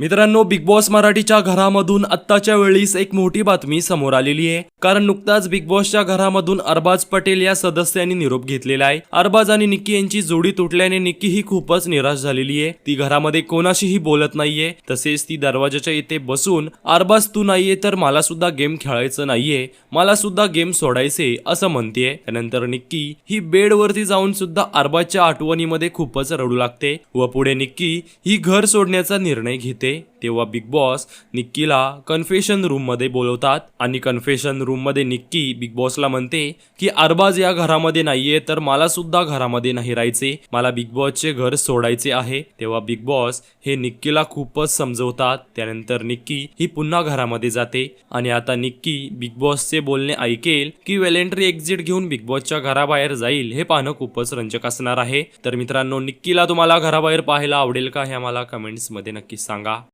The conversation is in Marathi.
मित्रांनो बिग बॉस मराठीच्या घरामधून आत्ताच्या वेळीस एक मोठी बातमी समोर आलेली आहे. कारण नुकताच बिग बॉसच्या घरामधून अरबाज पटेल या सदस्यांनी निरोप घेतलेला आहे. अरबाज आणि निक्की यांची जोडी तुटल्याने निक्की ही खूपच निराश झालेली आहे. ती घरामध्ये कोणाशीही बोलत नाहीये. तसेच ती दरवाजाच्या इथे बसून अरबाज तू नाहीये तर मला सुद्धा गेम खेळायचं नाहीये. मला सुद्धा गेम सोडायचे असं म्हणतेय. त्यानंतर निक्की ही बेडवरती जाऊन सुद्धा अरबाजच्या आठवणीमध्ये खूपच रडू लागते व पुढे निक्की ही घर सोडण्याचा निर्णय घेते. तेव्हा बिग बॉस निक्कीला कन्फेशन रूममध्ये बोलवतात आणि कन्फेशन रूममध्ये निक्की बिग बॉसला म्हणते की अरबाज या घरामध्ये नाहीये तर मला सुद्धा घरामध्ये नाही राहायचे. मला बिग बॉसचे घर सोडायचे आहे. तेव्हा बिग बॉस हे निक्कीला खूपच समजवतात. त्यानंतर निक्की ही पुन्हा घरामध्ये जाते आणि आता निक्की बिग बॉसचे बोलणे ऐकेल की वेलेंट्री एक्झिट घेऊन बिग बॉसच्या घराबाहेर जाईल हे पाहणं खूपच रंजक असणार आहे. तर मित्रांनो निक्कीला तुम्हाला घराबाहेर पाहायला आवडेल का हे आम्हाला कमेंट्समध्ये नक्की सांगा.